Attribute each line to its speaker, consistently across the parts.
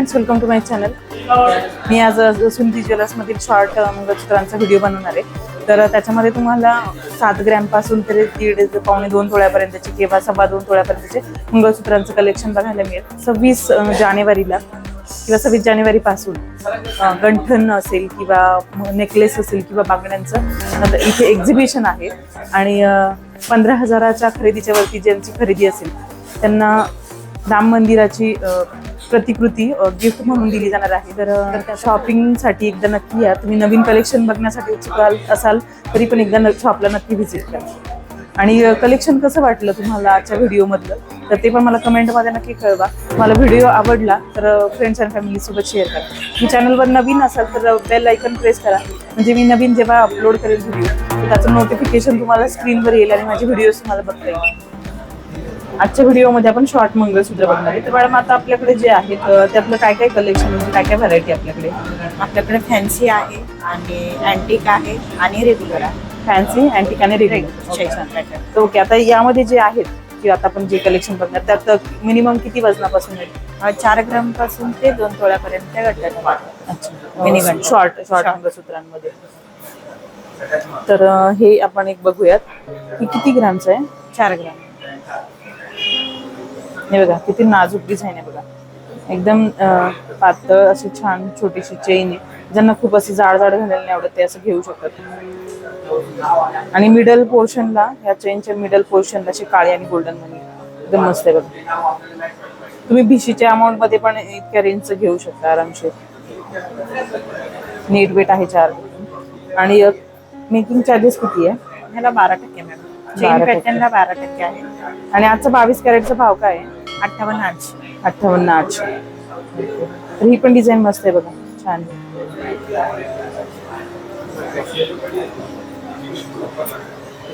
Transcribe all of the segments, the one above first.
Speaker 1: Friends welcome to my channel मी आज सुंदी ज्वेलर्समधील short मंगळसूत्रांचा video बनवणार आहे. तर त्याच्यामध्ये तुम्हाला सात ग्रॅमपासून तरी दीड पावणे दोन तोळ्यापर्यंतचे किंवा सव्वा दोन तोळ्यापर्यंतचे मंगळसूत्रांचं कलेक्शन बघायला मिळेल. सव्वीस जानेवारीला किंवा सव्वीस जानेवारीपासून गंठन असेल किंवा नेकलेस असेल किंवा बांगड्यांचं इथे एक्झिबिशन आहे. आणि पंधरा हजाराच्या खरेदीच्या वरती ज्यांची खरेदी असेल त्यांना राम मंदिराची प्रतिकृती गिफ्ट म्हणून दिली जाणार आहे. तर त्या शॉपिंगसाठी एकदा नक्की या. तुम्ही नवीन कलेक्शन बघण्यासाठी उत्सुक असाल तरी पण एकदा शॉपला नक्की व्हिजिट करा. आणि कलेक्शन कसं वाटलं तुम्हाला आजच्या व्हिडिओमधलं तर ते पण मला कमेंटमध्ये नक्की कळवा. मला व्हिडिओ आवडला तर फ्रेंड्स अँड फॅमिलीसोबत शेअर करा. मी चॅनलवर नवीन असाल तर बेल आयकन प्रेस करा. म्हणजे मी नवीन जेव्हा अपलोड करेल व्हिडिओ तर त्याचं नोटिफिकेशन तुम्हाला स्क्रीनवर येईल आणि माझे व्हिडिओज तुम्हाला बघता येईल आजच्या व्हिडिओमध्ये आपण शॉर्ट मंगळसूत्र बघणार आहे. तर मॅडम आता आपल्याकडे जे आहेत अ, त्यातलं काय काय कलेक्शन म्हणजे काय काय व्हरायटी आपल्याकडे?
Speaker 2: आपल्याकडे फॅन्सी आहे आणि अँटिक आहे आणि रेग्युलर आहे.
Speaker 1: फॅन्सी अँटिक आणि रेग्युलर ओके आता यामध्ये जे आहेत की आता आपण जे कलेक्शन बघणार त्यात मिनिमम किती वजनापासून आहे
Speaker 2: चार ग्रामपासून ते दोन तोळ्यापर्यंत gun.
Speaker 1: शॉर्ट शॉर्ट मंगळसूत्रांमध्ये तर हे आपण एक बघूयात. ही किती ग्रामचं आहे?
Speaker 2: चार ग्राम.
Speaker 1: हे बघा किती नाजूक डिझाईन आहे बघा. एकदम पातळ अशी छान छोटीशी चेन आहे. ज्यांना खूप अशी जाड जाड घालायला नाही आवडत ते असं घेऊ शकतात. आणि मिडल पोर्शनला या चेनच्या मिडल पोर्शनला अशी काळी आणि गोल्डन मनी एकदम मस्त आहे बघा. तुम्ही भिशीच्या अमाऊंटमध्ये पण इतक्या रेंजचं घेऊ शकता आरामशीर. नीट वेट आहे चार. आणि मेकिंग चार्जेस किती आहे?
Speaker 2: ह्याला बारा टक्के. पॅटर्नला बारा टक्के आहे.
Speaker 1: आणि आजचा बावीस कॅरेटचा भाव काय आहे?
Speaker 2: अठ्ठावन्न आठशे
Speaker 1: अठ्ठावन्न आठशे तर ही पण डिझाईन मस्त आहे बघा. छान.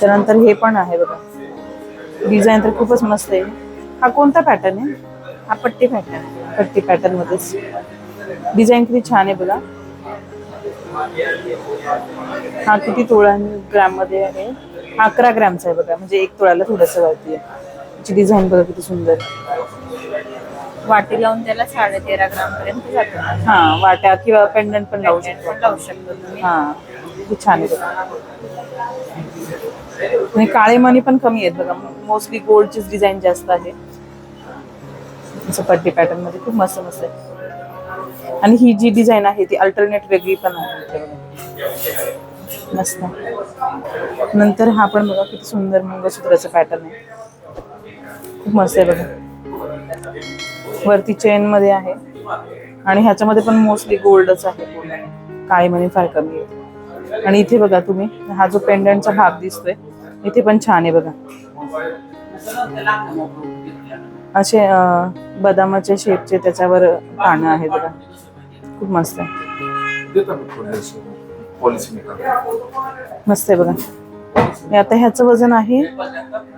Speaker 1: त्यानंतर हे पण आहे बघा. डिझाईन तर खूपच मस्त आहे. हा कोणता पॅटर्न आहे?
Speaker 2: हा पट्टी पॅटर्न
Speaker 1: पट्टी पॅटर्न मध्येच. डिझाईन किती छान आहे बघा. हा किती तोळा ग्रॅममध्ये आहे. अकरा ग्रॅमचा आहे बघा. म्हणजे एक तोळ्याला थोडस वरती आहे. त्याची डिझाईन बघा किती सुंदर.
Speaker 2: वाटी लावून त्याला साडे तेरा ग्राम पर्यंत जातो.
Speaker 1: हा वाट्या किंवा पेंडंट पण लावू शकतो.
Speaker 2: लावू शकतो तुम्ही.
Speaker 1: हा किती छान आहे. आणि काळे मणी पण कमी आहेत बघा. मोस्टली गोल्डचीच डिझाईन जास्त आहे. असं पट्टी पॅटर्नमध्ये खूप मस्त मस्त आहे. आणि ही जी डिझाईन आहे ती अल्टरनेट वेगळी पण आहे. मस्त. नंतर हा पण बघा किती सुंदर मंगळसूत्राचं पॅटर्न आहे. खूप मस्त आहे बघा. वरती चेन मध्ये आहे. आणि ह्याच्यामध्ये पण मोस्टली गोल्डच आहे. काळी मणी फार कमी आहे. आणि इथे बघा तुम्ही हा जो पेंडंटचा भाग दिसतोय इथे पण छान आहे बघा. असे अं, बदामाच्या शेपचे त्याच्यावर पानं आहेत बघा. खूप मस्त आहे. मस्त आहे बघा. आता ह्याचं वजन आहे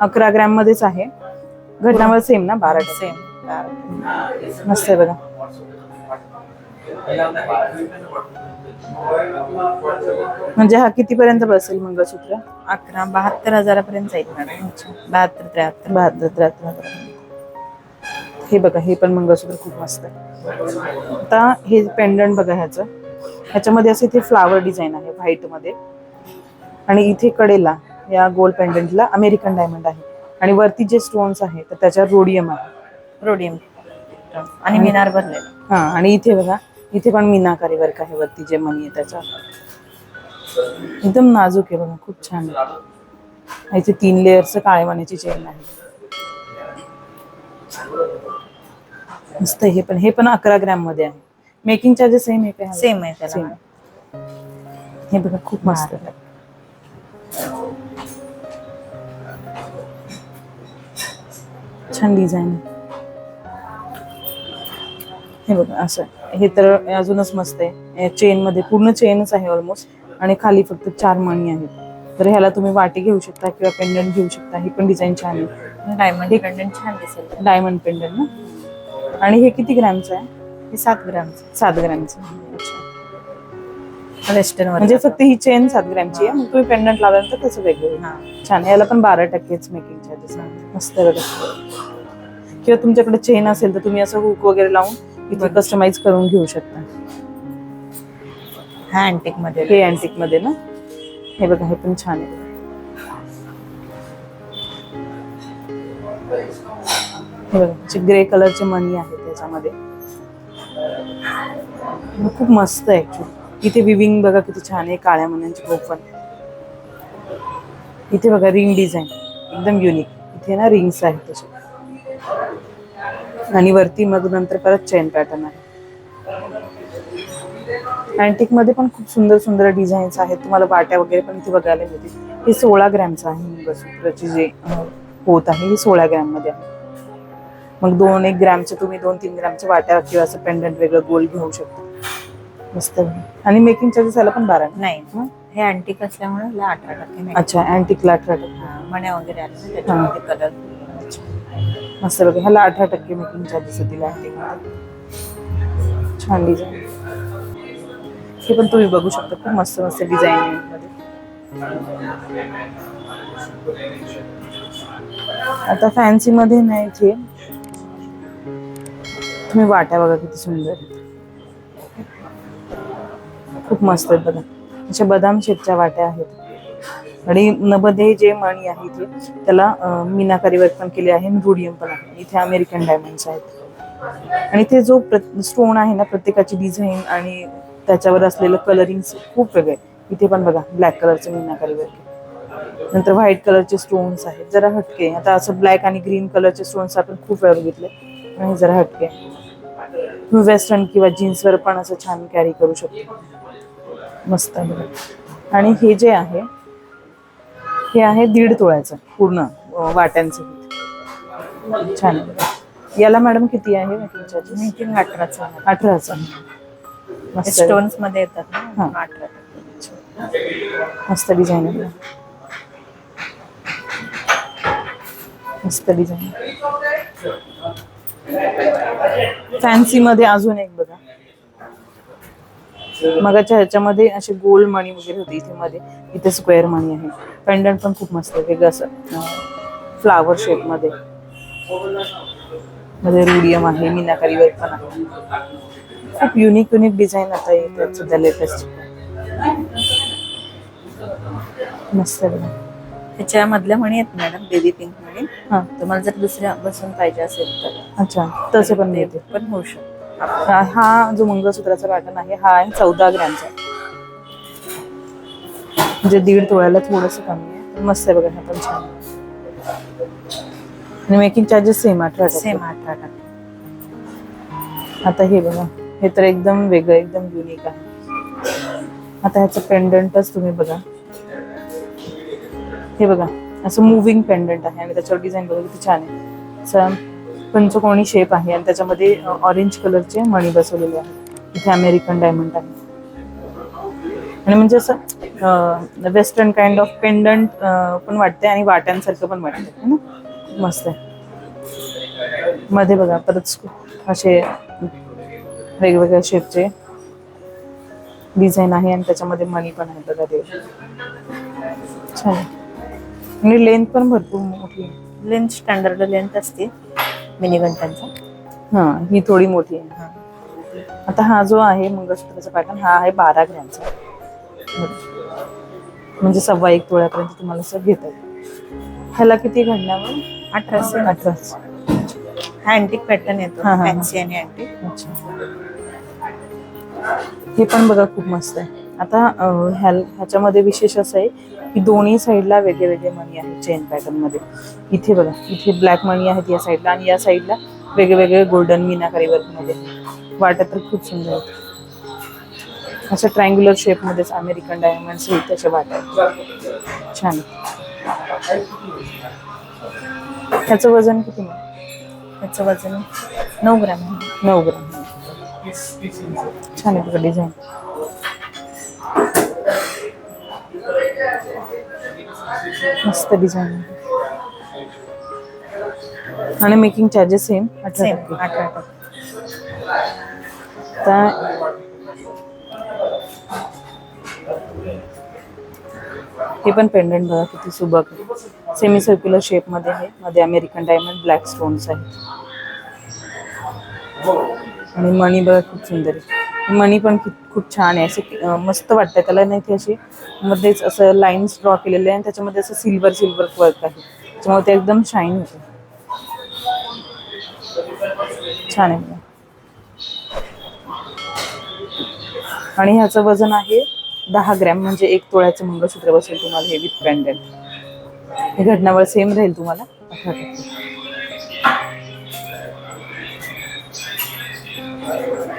Speaker 1: अकरा ग्रॅम मध्येच आहे. घटनावर सेम ना? बारा
Speaker 2: सेम
Speaker 1: मस्त आहे बघा. म्हणजे हा कितीपर्यंत बसेल मंगळसूत्र?
Speaker 2: अकरा बहात्तर हजारापर्यंत जाईल मॅडम. बहात्तर त्र्याहत्तर.
Speaker 1: बहात्तर त्र्याहत्तर हजार. हे बघा हे पण मंगळसूत्र खूप मस्त आहे. आता हे पेंडंट बघा ह्याचं. ह्याच्यामध्ये असे इथे फ्लावर डिझाईन आहे व्हाईटमध्ये. आणि इथे कडेला या गोल्ड पेंडंटला अमेरिकन डायमंड आहे. आणि वरती जे स्टोन्स आहे तर त्याच्यावर रोडियम आहे.
Speaker 2: रोडियम आणि मिनार भरलेला.
Speaker 1: हा आणि इथे बघा इथे पण मीनाकारी वर्क आहे वरती जे मनी आहे त्याच्यावर. एकदम नाजूक आहे बघा खूप छान आहे. इथे तीन लेअरचं काळे मण्याची चेन आहे. मस्त हे पण हे पण अकरा ग्रॅममध्ये आहे. मेकिंग चार्जेस सेम आहे
Speaker 2: सेम आहे
Speaker 1: सेम हे बघा खूप मस्त आहे. छान डिझाईन हे बघा असं. हे तर अजूनच मस्त आहे. चेन मध्ये पूर्ण चेनच आहे ऑलमोस्ट आणि खाली फक्त चार मणी आहेत. तर ह्याला तुम्ही वाटी घेऊ शकता किंवा पेंडंट घेऊ शकता. ही पण डिझाईन छान आहे.
Speaker 2: डायमंड पेंडंट छान दिसेल.
Speaker 1: डायमंड पेंडंट ना? आणि हे किती ग्रॅमचं आहे?
Speaker 2: हे सात ग्रामचं
Speaker 1: सात ग्रॅमचं अच्छा.
Speaker 2: वेस्टर्न
Speaker 1: म्हणजे फक्त ही चेन सात ग्रॅमची आहे. मग तुम्ही पेंडंट लावल्यानंतर त्याचं वेगळं.
Speaker 2: हा.
Speaker 1: छान. याला पण बारा टक्केच मेकिंग चार्जेस मस्त बघा. किंवा तुमच्याकडे चेन असेल तर तुम्ही असं हुक वगैरे लावून इथे कस्टमाइज करून घेऊ शकता.
Speaker 2: हा अँटिकमध्ये.
Speaker 1: हे अँटिकमध्ये ना? हे बघा हे पण छान आहे. ग्रे कलरचे मणी आहेत त्याच्यामध्ये. खूप मस्त आहे ऍक्च्युली इथे विविंग बघा किती छान आहे काळ्या मण्यांची पण इथे बघा रिंग डिझाईन एकदम युनिक इथे ना रिंग्स आहेत तसे. आणि वरती मग नंतर परत चेन पॅटर्न आहे. अँटिकमध्ये पण खूप सुंदर सुंदर डिझाईन्स आहेत. तुम्हाला वाट्या वगैरे पण इथे बघायला मिळतील. हे सोळा ग्रॅमचं आहे मंगळसूत्राची जे होत आहे हे सोळा ग्रॅममध्ये आहे. मग दोन एक ग्रॅमचे तुम्ही दोन तीन ग्रॅमच्या वाट्या किंवा असं पेंडंट वेगळं गोल घेऊ शकता. मस्त. आणि मेकिंग चार्जेस याला पण बारा.
Speaker 2: नाही
Speaker 1: हं?
Speaker 2: हे अँटिक असल्यामुळे अठरा टक्के
Speaker 1: अच्छा अँटिकला अठरा टक्के.
Speaker 2: मण्या वगैरे आले ना त्याच्यामध्ये कलर
Speaker 1: मस्त बघा. ह्याला अठरा टक्के मेकिंग चार्जेस दिला आहे. छान डिझाईन हे पण तुम्ही बघू शकता खूप मस्त मस्त डिझाईन आहे आता फॅन्सी मध्ये नाही इथे. तुम्ही वाट्या बघा किती सुंदर खूप मस्त आहेत बघा. अशा बदाम शेपच्या वाट्या आहेत. आणि नमध्ये जे मणी आहे इथे त्याला अं, मीनाकारी वर्क पण केले आहे रुडियम पण आहे. इथे अमेरिकन डायमंड्स आहेत. आणि ते जो स्टोन आहे ना प्रत्येकाची डिझाईन आणि त्याच्यावर असलेलं कलरिंग खूप वेगळे इथे पण बघा ब्लॅक कलरचं मीनाकारी वर्क आहे. नंतर व्हाईट कलरचे स्टोन्स आहेत. जरा हटके आता असं ब्लॅक आणि ग्रीन कलरचे स्टोन्स आपण खूप वेळ बघितले. आणि जरा हटके तुम्ही वेस्टर्न किंवा जीन्सवर पण असं छान कॅरी करू शकतो. मस्त आहे आणि हे जे आहे हे आहे दीड तोळ्याचं पूर्ण वाट्यांचं. छान. याला मॅडम किती आहे?
Speaker 2: मेकिंग अठराचा
Speaker 1: अठराचा.
Speaker 2: स्टोन्समध्ये येतात
Speaker 1: हा.
Speaker 2: अठरा
Speaker 1: मस्त डिझाईन आहे. मस्त डिझाईन फॅन्सी मध्ये अजून एक बघा मगाच्या ह्याच्यामध्ये असे गोल मणी वगैरे होते इथे मध्ये इथे स्क्वेअर मणी आहे. पेंडंट पण खूप मस्त आहे. वेगळं असं फ्लावर शेपमध्ये. मध्ये रुडियम आहे मीनाकारी वर्क पण आहे. खूप युनिक युनिक डिझाईन आता येतात सध्या लेटेस्ट मस्त.
Speaker 2: त्याच्यामधल्या म्हणी आहेत मॅडम बेबी पिंक म्हणे
Speaker 1: हा.
Speaker 2: तुम्हाला जर दुसऱ्या बसून पाहिजे असेल तर.
Speaker 1: अच्छा तसे पण मिळते
Speaker 2: पण होऊ शकतो.
Speaker 1: हा हा जो मंगळसूत्राचा पॅटर्न आहे हा आहे चौदा ग्रॅमचा. म्हणजे दीड तोळ्याला थोडस कमी आहे. मस्त आहे बघा हा पण छान. आणि मेकिंग चार्जेस सेम अठरा.
Speaker 2: सेम अठरा टक्के
Speaker 1: आता हे बघा हे तर एकदम वेगळं एकदम युनिक आहे. आता ह्याचं पेंडंटच तुम्ही बघा. हे बघा असं मुव्हिंग पेंडंट आहे आणि त्याच्यावर डिझाईन बघा किती छान आहे. पंचकोणी शेप आहे आणि त्याच्यामध्ये ऑरेंज कलरचे मणी बसवलेले आहेत. इथे अमेरिकन डायमंड आहे. आणि म्हणजे असं वेस्टर्न काइंड ऑफ पेंडंट पण वाटते आणि वाट्यांसारखं पण वाटते है ना? मस्त आहे. मध्ये बघा परत असे वेगवेगळ्या शेपचे डिझाईन आहे आणि त्याच्यामध्ये मनी पण आहे बघा ते. छान आणि लेंथ पण भरपूर मोठी
Speaker 2: लेंथ स्टँडर्ड लेंथ असते. मिनी घंटांचा
Speaker 1: हा ही थोडी मोठी आहे. आता हा जो आहे मंगळसूत्राचा पॅटर्न हा आहे बारा ग्रॅमचा. म्हणजे सव्वा एक तोळ्यापर्यंत तुम्हाला असं घेता ह्याला किती घडल्यावर
Speaker 2: अठराशे.
Speaker 1: अठरा
Speaker 2: हा अँटिक पॅटर्न येतो.
Speaker 1: हा, हा, हा.
Speaker 2: फॅन्सी आणि अँटिक
Speaker 1: अच्छा. हे पण बघा खूप मस्त आहे. आता ह्या ह्याच्यामध्ये विशेष असं आहे की दोन्ही साईडला वेगळे वेगळे मणी आहेत चेन पॅटर्नमध्ये. इथे बघा इथे ब्लॅक मणी आहेत या साईडला आणि या साईडला वेगळे वेगळे गोल्डन मीनाकारी वर्कमध्ये. वाटत तर खूप सुंदर आहेत. असं ट्रायंग्युलर शेप मध्येच अमेरिकन डायमंड्स आहेत त्याच्या वाट्या. छान. ह्याचं वजन किती मग?
Speaker 2: त्याचं वजन नऊ ग्रॅम
Speaker 1: नऊ ग्राम. छान आहे बघा डिझाईन मस्त डिझाईन आणि मेकिंग चार्जेस सेम अठरा
Speaker 2: सेम
Speaker 1: हे पण पेंडंट बघा किती सुबक सेमी सर्क्युलर शेपमध्ये आहे. मध्ये अमेरिकन डायमंड ब्लॅक स्टोन्स आहेत. आणि मणी बघा खूप सुंदर आहे. मणी पण खूप खूप छान आहे. असे मस्त वाटतं त्याला नाही ते अशी मध्येच असं लाईन्स ड्रॉ केलेले आहे आणि त्याच्यामध्ये असं सिल्वर सिल्वर वर्क आहे. त्याच्यामुळे ते एकदम शाईन होते. छान आहे. आणि ह्याचं वजन आहे दहा ग्रॅम म्हणजे एक तोळ्याचं मंगळसूत्र बसेल तुम्हाला हे विथ पॅन्डेंट हे घटनावर सेम राहील तुम्हाला.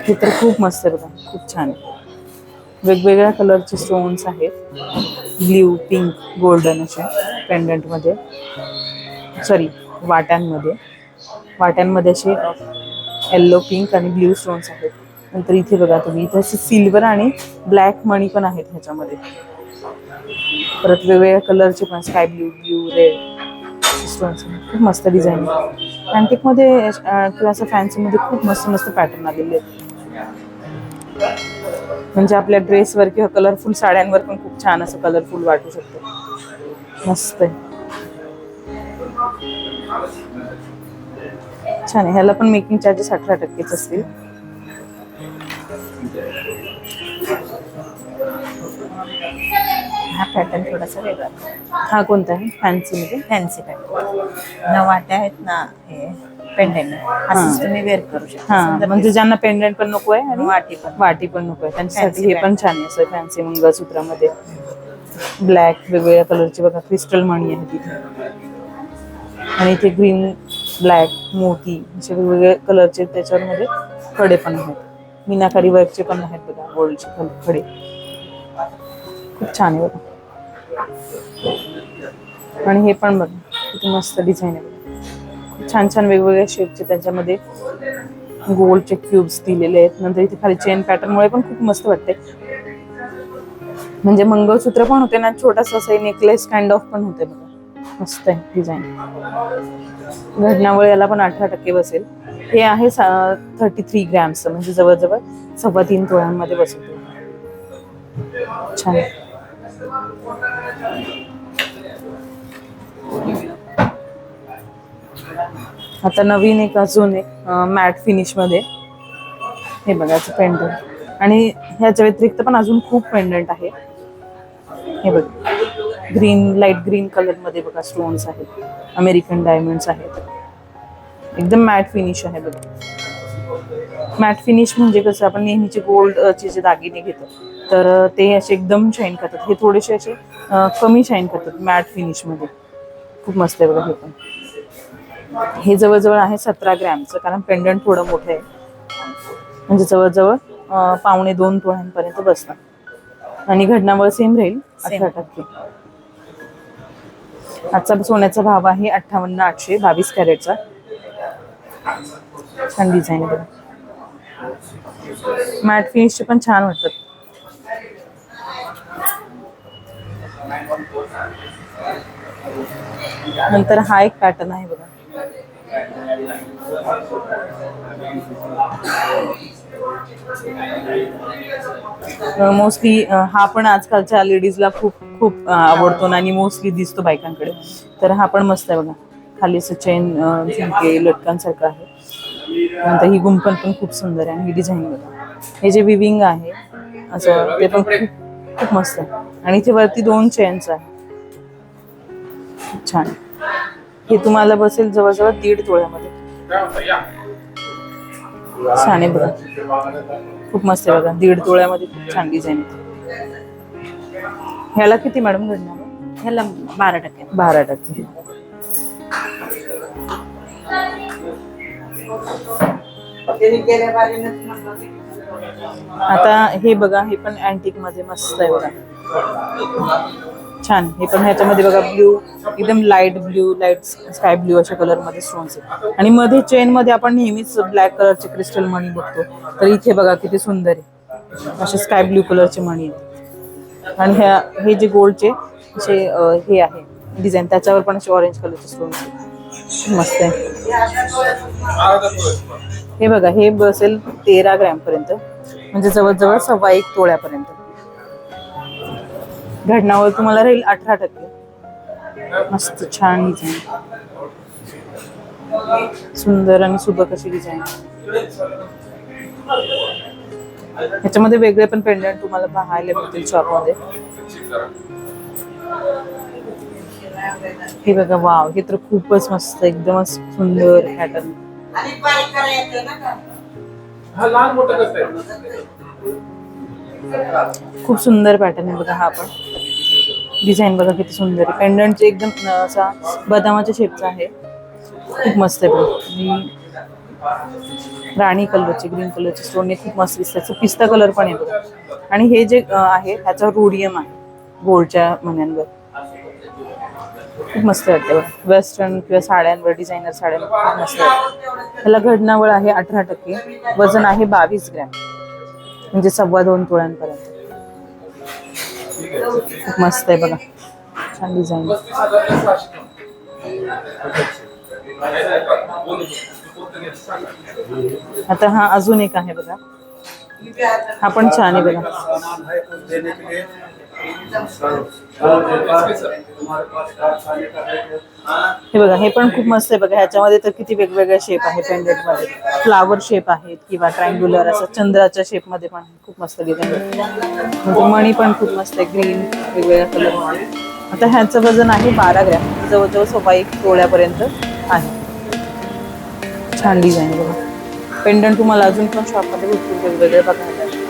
Speaker 1: हे तर खूप मस्त आहे बघा खूप छान वेगवेगळ्या कलरचे स्टोन्स आहेत. ब्ल्यू पिंक गोल्डन असे पेंडंटमध्ये सॉरी वाट्यांमध्ये वाट्यांमध्ये असे येल्लो पिंक आणि ब्ल्यू स्टोन्स आहेत. नंतर इथे बघा तुम्ही इथे असे सिल्वर आणि ब्लॅक मणी पण आहेत ह्याच्यामध्ये. परत वेगवेगळ्या कलरचे पण sky blue blue red stones खूप मस्त डिझाईन अँटिकमध्ये किंवा असं फॅन्सीमध्ये खूप मस्त मस्त पॅटर्न आलेले आहेत. म्हणजे आपल्या ड्रेसवर किंवा कलरफुल साड्यांवर पण खूप छान असं कलरफुल वाटू शकतो. मस्त आहे. छान आहे. ह्याला पण मेकिंग चार्जेस अठरा टक्केच असतील.
Speaker 2: हा पॅटर्न थोडासा वेगळा.
Speaker 1: हा कोणता आहे? फॅन्सीमध्ये
Speaker 2: फॅन्सी पॅटर्न न आहेत ना. हे. पेंडेंट असंच तुम्ही वेअर करू शकता.
Speaker 1: हा. म्हणजे ज्यांना पेंडंट पण नको आहे. आणि
Speaker 2: वाटी पण.
Speaker 1: वाटी पण नको आहे. त्यांच्यासाठी हे पण छान आहे. असं फॅन्सी मंगळसूत्रामध्ये. ब्लॅक वेगवेगळ्या कलरचे बघा क्रिस्टल मणी आहे तिथे आणि इथे ग्रीन ब्लॅक मोती असे वेगवेगळे कलरचे त्याच्यामध्ये खडे पण आहेत. मीनाकारी वर्कचे पण आहेत बघा गोल्डचे खडे. खूप छान आहे बघा. आणि हे पण बघा किती मस्त डिझाईन आहे छान छान वेगवेगळ्या शेपचे त्याच्यामध्ये गोल्डचे क्यूब्स दिलेले आहेत. नंतर इथे खाली चेन पॅटर्नमुळे पण खूप मस्त वाटते म्हणजे मंगळसूत्र पण होते ना छोटासा असं नेकलेस काइंड ऑफ पण होते बघा. मस्त आहे डिझाईन घटनावळ याला पण अठरा टक्के बसेल. हे आहे थर्टी थ्री ग्रॅम्स म्हणजे जवळजवळ सव्वा तीन तोळ्यांमध्ये बसतो छान. आता नवीन एक अजून एक मॅट फिनिशमध्ये हे बघायचं पेंडंट आणि ह्याच्या व्यतिरिक्त पण अजून खूप पेंडंट आहे. हे बघ ग्रीन लाइट ग्रीन कलरमध्ये बघा स्टोन्स आहेत. अमेरिकन डायमंड्स आहेत. एकदम मॅट फिनिश आहे बघा. मॅट फिनिश म्हणजे कसं आपण नेहमीचे गोल्डचे जे दागिने घेतो तर ते असे एकदम शाईन करतात. हे थोडेसे असे कमी शाईन करतात मॅट फिनिशमध्ये खूप मस्त आहे बघा हे पण. हे जवळजवळ आहे सतरा ग्रॅमचं कारण पेंडंट थोडं मोठं आहे. म्हणजे जवळजवळ पावणे दोन तोळ्यांपर्यंत बसतात आणि घडणावळ सेम राहील अठरा टक्के. आजचा सोन्याचा भाव आहे अठ्ठावन्न आठशे बावीस कॅरेटचा. छान डिझाईन बघा मॅट फिनिशचे पण छान वाटतात. नंतर हा एक पॅटर्न आहे बघा. मोस्टली हा पण आजकालच्या लेडीजला खूप खूप आवडतो आणि मोस्टली दिसतो बायकांकडे. तर हा पण मस्त आहे बघा. खाली असं चेन झुमके लटकांसारखं आहे. नंतर ही गुंफण पण खूप सुंदर आहे आणि ही डिझाईन बघा. हे जे विविंग आहे असं ते पण खूप खूप मस्त आहे. आणि इथे वरती दोन चेन्स आहे. छान. हे तुम्हाला बसेल जवळजवळ दीड तोळ्यामध्ये छान आहे बघा. खूप मस्त आहे बघा. दीड तोळ्यामध्ये खूप छान डिझाईन ह्याला किती मॅडम घडणार?
Speaker 2: ह्याला बारा टक्के.
Speaker 1: बारा टक्के. आता हे बघा हे पण अँटिकमध्ये मस्त आहे बघा. छान. हे पण ह्याच्यामध्ये बघा ब्ल्यू एकदम light blue light sky blue अशा कलरमध्ये स्टोन्स आहेत. आणि मध्ये चेन मध्ये आपण नेहमीच ब्लॅक कलरचे क्रिस्टल मणी बघतो. तर इथे बघा किती सुंदर आहे. असे स्काय ब्ल्यू कलरचे मणी आहेत. आणि ह्या हे जे गोल्डचे जे हे आहे. डिझाईन त्याच्यावर पण असे ऑरेंज कलरचे स्टोन्स मस्त आहे. हे बघा हे बसेल तेरा ग्रॅम पर्यंत. म्हणजे जवळजवळ सव्वा एक तोळ्यापर्यंत. घडणावर तुम्हाला राहील अठरा टक्के. मस्त छान डिझाईन सुंदर आणि सुबक अशी डिझाईन ह्याच्यामध्ये वेगळे पण पेंडंट तुम्हाला पाहायला मिळतील शॉपमध्ये हे बघा वाव हे तर खूपच मस्त एकदमच सुंदर पॅटर्न खूप सुंदर पॅटर्न आहे बघा हा पण. डिझाईन बघा किती सुंदर आहे. पेंडंटचे एकदम असा बदामाच्या शेपचा आहे. खूप मस्त आहे आणि राणी कलरचे ग्रीन कलरचे स्टोनने खूप मस्त दिसतात. त्याचं पिस्ता कलर पण आहे बघा. आणि हे जे आहे ह्याचा रोडियम आहे गोल्डच्या मण्यांवर. खूप मस्त वाटते बघा. वेस्टर्न किंवा साड्यांवर डिझायनर साड्यांवर खूप मस्त वाटते ह्याला घडणावळ आहे अठरा टक्के. वजन आहे बावीस ग्रॅम. म्हणजे सव्वा दोन तोळ्यांपर्यंत. खूप मस्त आहे बघा. छान डिझाईन आता हा अजून एक आहे बघा. हा पण छान आहे बघा. हे बघा हे पण खूप मस्त आहे बघा. ह्याच्यामध्ये तर किती वेगवेगळ्या शेप आहे पेंडेंटमध्ये. फ्लावर शेप आहेत किंवा ट्रायंग्युलर असं चंद्राच्या शेपमध्ये पण आहे. खूप मस्त डिझाईन म्हणजे मणी पण खूप मस्त आहे ग्रीन वेगवेगळ्या कलरमध्ये. आता ह्याचं वजन आहे बारा ग्रॅम. जवळजवळ सोपा एक तोळ्यापर्यंत आहे. छान डिझाईन बघा. पेंडंट तुम्हाला अजून पण शॉपमध्ये भरपूर वेगवेगळे बघायला.